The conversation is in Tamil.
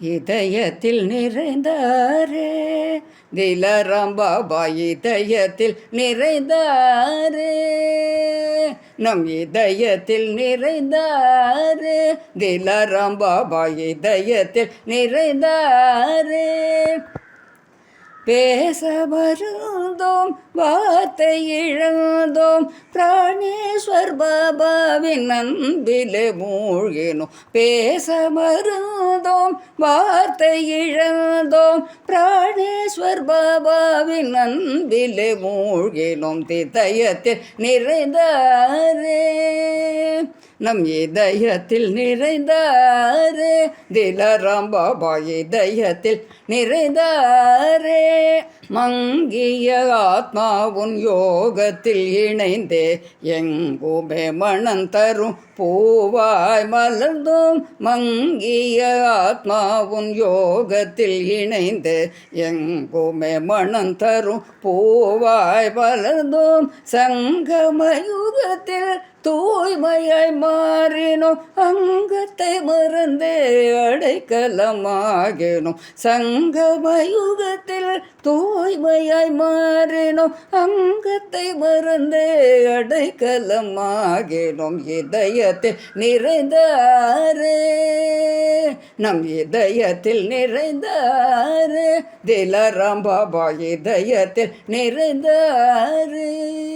இதயத்தில் நிறைந்தாரே. திலராம் பாபா இதயத்தில் நிறைந்தாரே. நம் இதயத்தில் நிறைந்தாரே. திலராம் பாபா இதயத்தில் நிறைந்தாரே. பேச மருந்தோம் வார்த்தை இழந்தோம். பிராணேஸ்வர் பாபாவின் அன்பிலே மூழ்கினோம். பேச மருந்தோம் வார்த்தை இழந்தோம். பிராணேஸ்வர் பாபாவின் அன்பிலே மூழ்கினோம். திதயத்தில் நிறைந்தாரே. நம் இதயத்தில் நிறைந்தாரே. திலராம் பாபா இதயத்தில் நிறைந்தாரே. மங்கிய ஆத்மாவுன் யோகத்தில் இணைந்தே எங்குமே மனம் தரும். பூவாய் மலர்ந்தோம். மங்கிய ஆத்மாவுன் யோகத்தில் இணைந்து எங்குமே மனம் தரும். பூவாய் மலர்ந்தோம். சங்கமயுகத்தில் தூய்மையாய் மாறினோம். அங்கத்தை மறந்தே அடைக்கலமாகினோம். சங்கமயுகத்தில் தூய்மையாய் மாறினோம் அங்கத்தை மறந்தே அடைக்கலமாகினோம். இதயத்தில் நிறைந்தாரே. நம் இதயத்தில் நிறைந்தாரே. திலராம் பாபா இதயத்தில் நிறைந்தாரே.